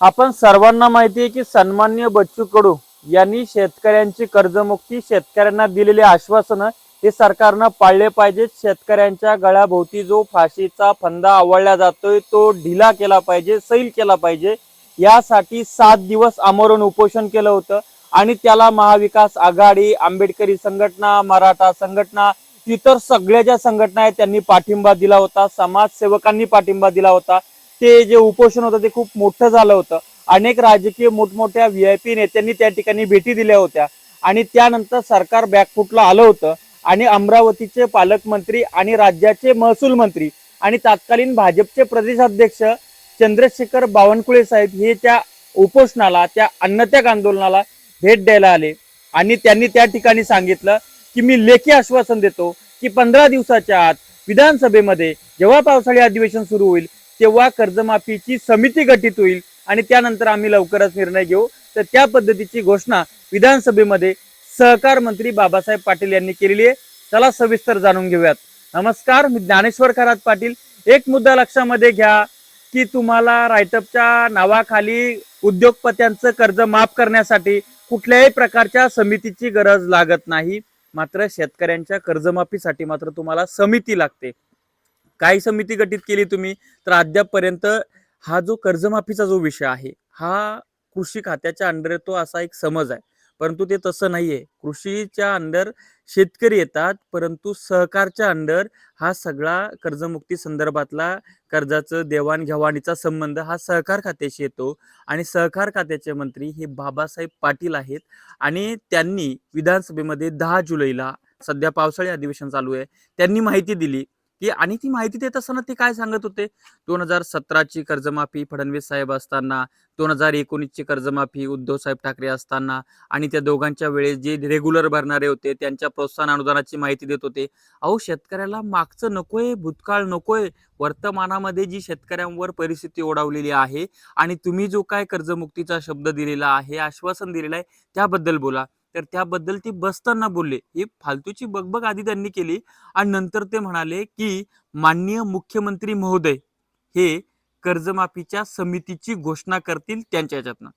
आपण सर्वांना माहिती आहे की सन्मान्य बच्चू कडू यांनी शेतकऱ्यांची कर्जमुक्ती शेतकऱ्यांना दिलेली आश्वासनं हे सरकारनं पाळले पाहिजेत. शेतकऱ्यांच्या गळ्याभोवती जो फाशीचा फंदा आवळला जातोय तो ढिला केला पाहिजे सैल केला पाहिजे. यासाठी सात दिवस आमरण उपोषण केलं होतं आणि त्याला महाविकास आघाडी आंबेडकरी संघटना मराठा संघटना इतर सगळ्या ज्या संघटना आहेत त्यांनी पाठिंबा दिला होता. समाजसेवकांनी पाठिंबा दिला होता. ते जे उपोषण होतं ते खूप मोठं झालं होतं. अनेक राजकीय मोठमोठ्या व्ही आय पी नेत्यांनी त्या ठिकाणी भेटी दिल्या होत्या. आणि त्यानंतर सरकार बॅकफुटला आलं होतं. आणि अमरावतीचे पालकमंत्री आणि राज्याचे महसूल मंत्री आणि तत्कालीन भाजपचे प्रदेशाध्यक्ष चंद्रशेखर बावनकुळे साहेब हे त्या उपोषणाला त्या अन्नत्याग आंदोलनाला भेट द्यायला आले. आणि त्यांनी त्या ठिकाणी सांगितलं की मी लेखी आश्वासन देतो की पंधरा दिवसाच्या आत विधानसभेमध्ये जेव्हा पावसाळी अधिवेशन सुरू होईल तेव्हा कर्जमाफीची समिती गठीत होईल आणि त्यानंतर आम्ही लवकरच निर्णय घेऊ. तर त्या पद्धतीची घोषणा विधानसभेमध्ये सहकार मंत्री बाबासाहेब पाटील यांनी केलेली आहे. चला सविस्तर जाणून घेऊयात. नमस्कार मी ज्ञानेश्वर खरात पाटील. एक मुद्दा लक्षामध्ये घ्या की तुम्हाला रायटपच्या नावाखाली उद्योगपत्यांचं कर्ज माफ करण्यासाठी कुठल्याही प्रकारच्या समितीची गरज लागत नाही. मात्र शेतकऱ्यांच्या कर्जमाफीसाठी मात्र तुम्हाला समिती लागते. काय समिती गठीत केली तुम्ही तर अद्यापपर्यंत हा जो कर्जमाफीचा जो विषय आहे हा कृषी खात्याच्या अंडर येतो असा एक समज आहे. परंतु ते तसं नाहीये. कृषीच्या अंडर शेतकरी येतात परंतु सहकारच्या अंडर हा सगळा कर्जमुक्ती संदर्भातला कर्जाचं देवाणघेवाणीचा संबंध हा सहकार खात्याशी येतो. आणि सहकार खात्याचे मंत्री हे बाबासाहेब पाटील आहेत आणि त्यांनी विधानसभेमध्ये दहा जुलैला सध्या पावसाळी अधिवेशन चालू आहे त्यांनी माहिती दिली. की आणि ती माहिती देत असताना ते काय सांगत होते? दोन हजार सतराची कर्जमाफी फडणवीस साहेब असताना दोन हजार एकोणीसची कर्जमाफी उद्धव साहेब ठाकरे असताना आणि त्या दोघांच्या वेळेस जे रेग्युलर भरणारे होते त्यांच्या प्रोत्साहन अनुदानाची माहिती देत होते. अहो शेतकऱ्याला मागचं नकोय भूतकाळ नकोय. वर्तमानामध्ये जी शेतकऱ्यांवर परिस्थिती ओढावलेली आहे आणि तुम्ही जो काय कर्जमुक्तीचा शब्द दिलेला आहे आश्वासन दिलेलं आहे त्याबद्दल बोला. तर त्याबद्दल ती बसताना बोलले. ही फालतूची बगबग आधी त्यांनी केली आणि नंतर ते म्हणाले की माननीय मुख्यमंत्री महोदय हे कर्जमाफीच्या समितीची घोषणा करतील त्यांच्या याच्यातनं.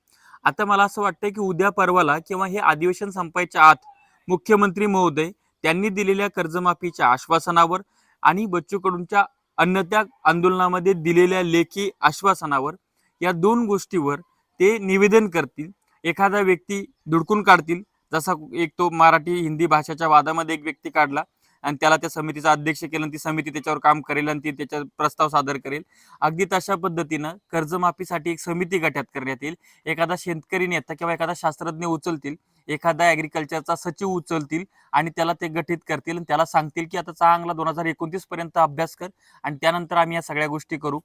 आता मला असं वाटतं की उद्या परवाला किंवा हे अधिवेशन संपायच्या आत मुख्यमंत्री महोदय त्यांनी दिलेल्या कर्जमाफीच्या आश्वासनावर आणि बच्चू कडूंच्या अन्नत्याग आंदोलनामध्ये दिलेल्या लेखी आश्वासनावर या दोन गोष्टीवर ते निवेदन करतील. एखादा व्यक्ती धुडकून काढतील. जसा एक तो मराठी हिंदी भाषेच्या वादामध्ये एक व्यक्ती काढला आणि त्याला त्या समितीचा अध्यक्ष केलं आणि ती समिती त्याच्यावर काम करेल आणि ती त्याच्या प्रस्ताव सादर करेल. अगदी तशा पद्धतीनं कर्जमाफीसाठी एक समिती गठ्यात करण्यात येईल. एखादा शेतकरी नेता किंवा एखादा शास्त्रज्ञ उचलतील एखादा ॲग्रिकल्चरचा सचिव उचलतील आणि त्याला ते गठीत करतील आणि त्याला सांगतील की आता चांगला दोन हजार एकोणतीस पर्यंत अभ्यास कर आणि त्यानंतर आम्ही या सगळ्या गोष्टी करू.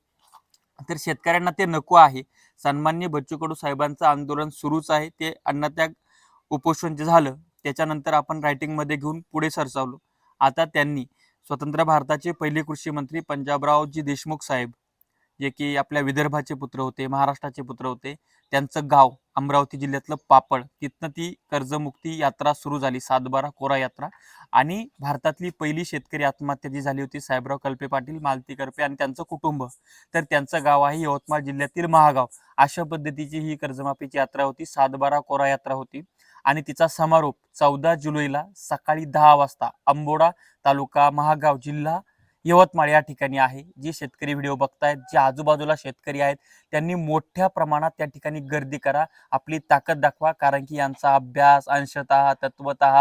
तर शेतकऱ्यांना ते नको आहे. सन्मान्य बच्चू कडू साहेबांचं आंदोलन सुरूच आहे. ते अन्नत्याग उपोषण जे झालं त्याच्यानंतर आपण रायटिंगमध्ये घेऊन पुढे सरसावलो. आता त्यांनी स्वतंत्र भारताचे पहिले कृषी मंत्री पंजाबरावजी देशमुख साहेब जे की आपल्या विदर्भाचे पुत्र होते महाराष्ट्राचे पुत्र होते त्यांचं गाव अमरावती जिल्ह्यातलं पापड तिथनं ती कर्जमुक्ती यात्रा सुरू झाली सातबारा कोरा यात्रा. आणि भारतातली पहिली शेतकरी आत्महत्या जी झाली होती साहेबराव कल्पे पाटील मालती करपे आणि त्यांचं कुटुंब तर त्यांचं गाव आहे यवतमाळ जिल्ह्यातील महागाव. अशा पद्धतीची ही कर्जमाफीची यात्रा होती सातबारा कोरा यात्रा होती. आणि तिचा समारोप चौदा जुलैला सकाळी दहा वाजता अंबोडा तालुका महागाव जिल्हा यवतमाळ या ठिकाणी आहे. जे शेतकरी व्हिडिओ बघतायत जे आजूबाजूला शेतकरी आहेत त्यांनी मोठ्या प्रमाणात त्या ठिकाणी गर्दी करा. आपली ताकद दाखवा कारण की यांचा अभ्यास अंशतः तत्वतः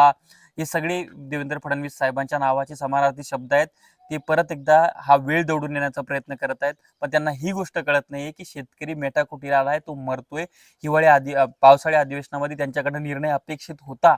हे सगळे देवेंद्र फडणवीस साहेबांच्या नावाचे समानार्थी शब्द आहेत. ते परत एकदा हा वेळ दौडून येण्याचा प्रयत्न करत आहेत. पण त्यांना ही गोष्ट कळत नाहीये की शेतकरी मेटाकुटीला आहे तो मरतोय. हिवाळी आधी पावसाळी अधिवेशनामध्ये त्यांच्याकडे निर्णय अपेक्षित होता.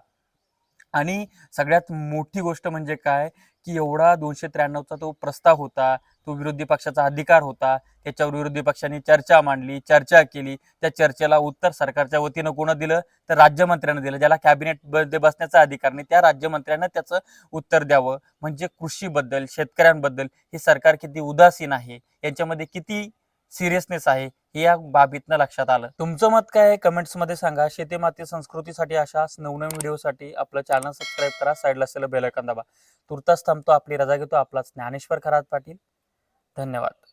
आणि सगळ्यात मोठी गोष्ट म्हणजे काय? की एवढा दोनशे त्र्याण्णवचा तो प्रस्ताव होता तो विरोधी पक्षाचा अधिकार होता त्याच्यावर विरोधी पक्षांनी चर्चा मांडली चर्चा केली. त्या चर्चेला उत्तर सरकारच्या वतीनं कोणं दिलं? तर राज्यमंत्र्यानं दिलं. ज्याला कॅबिनेटमध्ये बसण्याचा अधिकार नाही त्या राज्यमंत्र्यांना त्याचं उत्तर द्यावं. म्हणजे कृषीबद्दल शेतकऱ्यांबद्दल हे सरकार किती उदासीन आहे? यांच्यामध्ये किती सिरियसनेस आहे हे या बाबीतनं लक्षात आलं. तुमचं मत काय आहे? कमेंट्समध्ये सांगा. शेती माती संस्कृतीसाठी अशाच नवनवीन व्हिडिओसाठी आपलं चॅनल सबस्क्राईब करा. साईडला असलेलं बेल दाबा. तुर्तास थांबतो. आपली रजा घेतो. आपलाच ज्ञानेश्वर खरात पाटील. धन्यवाद.